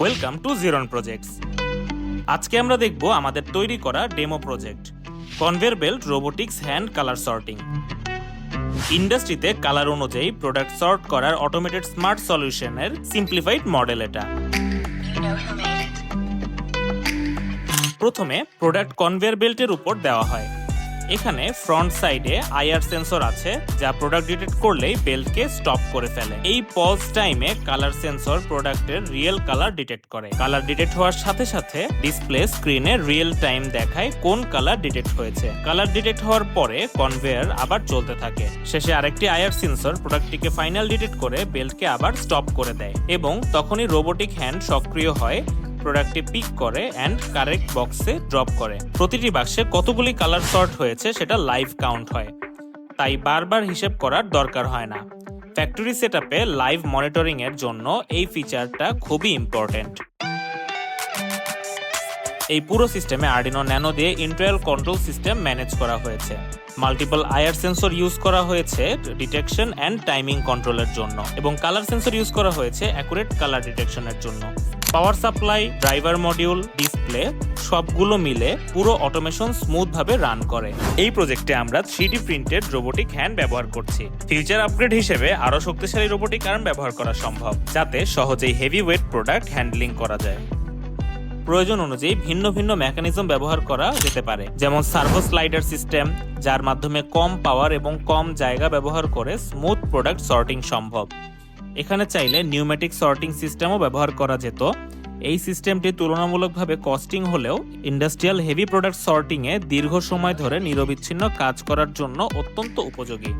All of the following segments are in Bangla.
ওয়েলকাম টু জিরন প্রজেক্টস আজকে আমরা দেখব আমাদের তৈরি করা demo project conveyor belt robotics hand colour sorting ইন্ডাস্ট্রিতে কালার অনুযায়ী প্রোডাক্ট সর্ট করার অটোমেটেড স্মার্ট সলিউশনের সিম্পলিফাইড মডেল এটা। প্রথমে প্রোডাক্ট কনভেয়ার বেল্টের উপর দেওয়া হয়। এখানে ফ্রন্ট সাইডে আইআর সেন্সর আছে, যা প্রোডাক্ট ডিটেক্ট করলেই বেল্টকে স্টপ করে ফেলে। এই পজ টাইমে কালার সেন্সর প্রোডাক্টের রিয়েল কালার ডিটেক্ট করে। কালার ডিটেক্ট হওয়ার সাথে সাথে ডিসপ্লে স্ক্রিনে রিয়েল টাইম দেখায় কোন কালার ডিটেক্ট হয়েছে। কালার ডিটেক্ট হওয়ার পরে কনভেয়ার আবার চলতে থাকে। শেষে আরেকটি আয়ার সেন্সর প্রোডাক্টটিকে ফাইনাল ডিটেক্ট করে বেল্টকে আবার স্টপ করে দেয়। এবং তখনই রোবোটিক হ্যান্ড সক্রিয় হয় প্রোডাক্টটি পিক করে অ্যান্ড কারেক্ট বক্সে ড্রপ করে। প্রতিটি বাক্সে কতগুলি কালার সর্ট হয়েছে সেটা লাইভ কাউন্ট হয়। তাই বারবার হিসেব করার দরকার হয় না। ফ্যাক্টরি সেটআপে লাইভ মনিটরিং এর জন্য এই ফিচারটা খুবই ইম্পর্টেন্ট এই পুরো সিস্টেমে আর্ডিনো ন্যানো দিয়ে ইন্টারনাল কন্ট্রোল সিস্টেম ম্যানেজ করা হয়েছে। মাল্টিপল আয়ার সেন্সর ইউজ করা হয়েছে ডিটেকশন অ্যান্ড টাইমিং কন্ট্রোলের জন্য। এবং কালার সেন্সর ইউজ করা হয়েছে অ্যাকুরেট কালার ডিটেকশনের জন্য। Power supply, driver module, display সবগুলো মিলে পুরো অটোমেশন স্মুথ ভাবে রান করে। এই প্রজেক্টে আমরা থ্রি প্রিন্টেড রোবোটিক হ্যান্ড ব্যবহার করছি। ফিউচার আপগ্রেড হিসেবে আরও শক্তিশালী রোবোটিক আর্ম ব্যবহার করা সম্ভব, যাতে সহজেই হেভি ওয়েট প্রোডাক্ট হ্যান্ডলিং করা যায়। প্রয়োজন অনুযায়ী ভিন্ন ভিন্ন মেকানিজম ব্যবহার করা যেতে পারে, যেমন সার্ভো স্লাইডার সিস্টেম যার মাধ্যমে কম পাওয়ার এবং কম জায়গা ব্যবহার করে স্মুথ প্রোডাক্ট সর্টিং সম্ভব। এখানে চাইলে নিউমেটিক সর্টিং সিস্টেমও ব্যবহার করা যেত। এই সিস্টেমটি তুলনামূলকভাবে কস্টিং হলেও ইন্ডাস্ট্রিয়াল হেভি প্রোডাক্ট সর্টিংয়ে দীর্ঘ সময় ধরে নিরবিচ্ছিন্ন কাজ করার জন্য অত্যন্ত উপযোগী।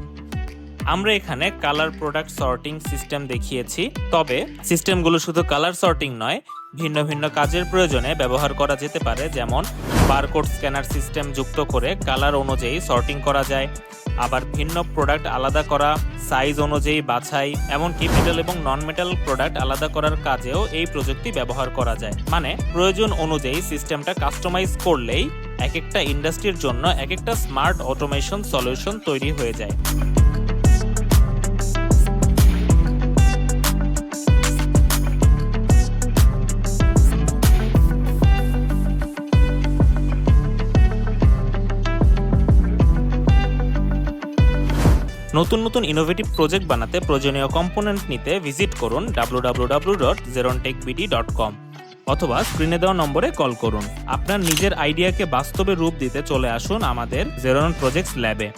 আমরা এখানে কালার প্রোডাক্ট সর্টিং সিস্টেম দেখিয়েছি, তবে সিস্টেমগুলো শুধু কালার সর্টিং নয়, ভিন্ন ভিন্ন কাজের প্রয়োজনে ব্যবহার করা যেতে পারে, যেমন বারকোড স্ক্যানার সিস্টেম যুক্ত করে কালার অনুযায়ী সর্টিং করা যায়, আবার ভিন্ন প্রোডাক্ট আলাদা করা সাইজ অনুযায়ী বাছাই, এমনকি মেটাল এবং নন মেটাল প্রোডাক্ট আলাদা করার কাজেও এই প্রযুক্তি ব্যবহার করা যায়। মানে প্রয়োজন অনুযায়ী সিস্টেমটা কাস্টমাইজ করলেই এক একটা ইন্ডাস্ট্রির জন্য এক একটা স্মার্ট অটোমেশন সলিউশন তৈরি হয়ে যায়। নতুন নতুন ইনোভেটিভ প্রজেক্ট বানাতে প্রয়োজনীয় কম্পোনেন্ট নিতে ভিজিট করুন www.zerontechbd.com অথবা স্ক্রিনে দেওয়া নম্বরে কল করুন। আপনার নিজের আইডিয়াকে বাস্তবে রূপ দিতে চলে আসুন আমাদের জেরন প্রজেক্টস ল্যাবে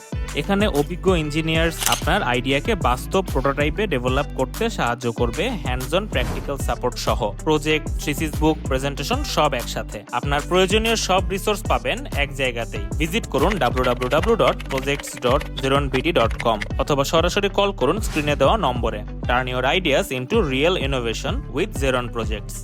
এখানে অভিজ্ঞ ইঞ্জিনিয়ার্স আপনার আইডিয়াকে বাস্তব প্রোটোটাইপে ডেভেলপ করতে সাহায্য করবে হ্যান্ডস অন প্র্যাকটিক্যাল সাপোর্ট সহ। প্রজেক্ট থ্রিসিস বুক প্রেজেন্টেশন সব একসাথে। আপনার প্রয়োজনীয় সব রিসোর্স পাবেন এক জায়গাতেই। ভিজিট করুন www.projects.zeronbd.com অথবা সরাসরি কল করুন স্ক্রিনে দেওয়া নম্বরে। Turn your ideas into real innovation with Zeron projects